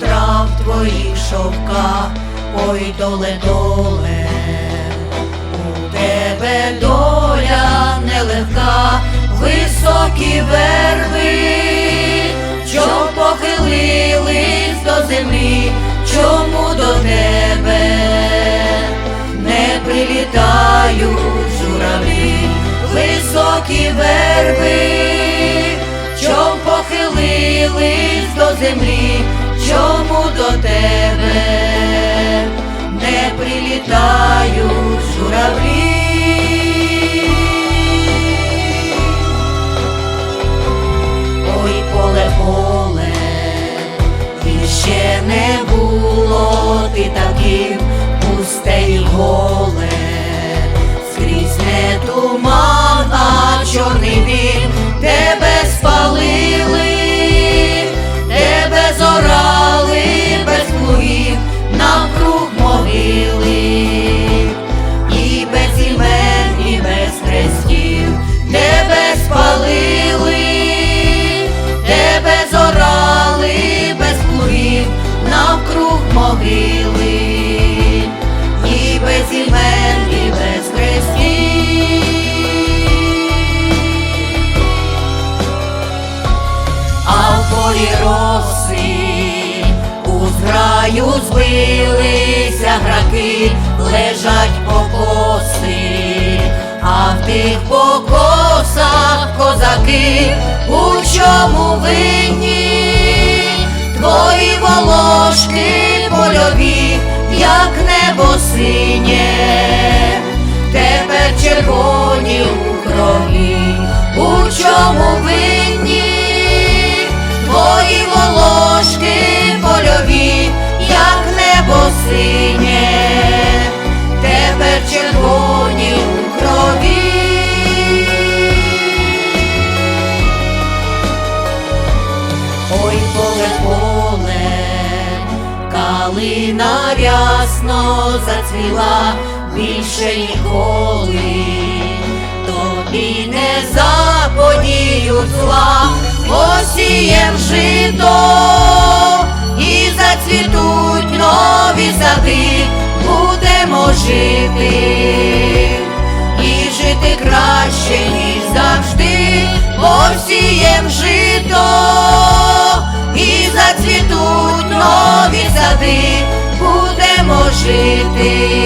трав твоїх шовка, ой, доле, доле, тебе доля нелегка, високі верби, що похилились до землі, чому до тебе не прилітають журавлі, високі верби, чом похилились до землі, чому до тебе не прилітають журавлі. Ще не було і без імен, і без хрестів. а в полі роси у зграю збилися граки, лежать покоси, а в тих покосах козаки, у чому винні твої волошки польові, як небо синє, тепер червоні у крові, у чому винні калина рясно зацвіла більше ніколи, тобі не заподіють зла, посієм жито і зацвітуть нові сади, будемо жити і жити краще, ніж завжди, посієм жито жити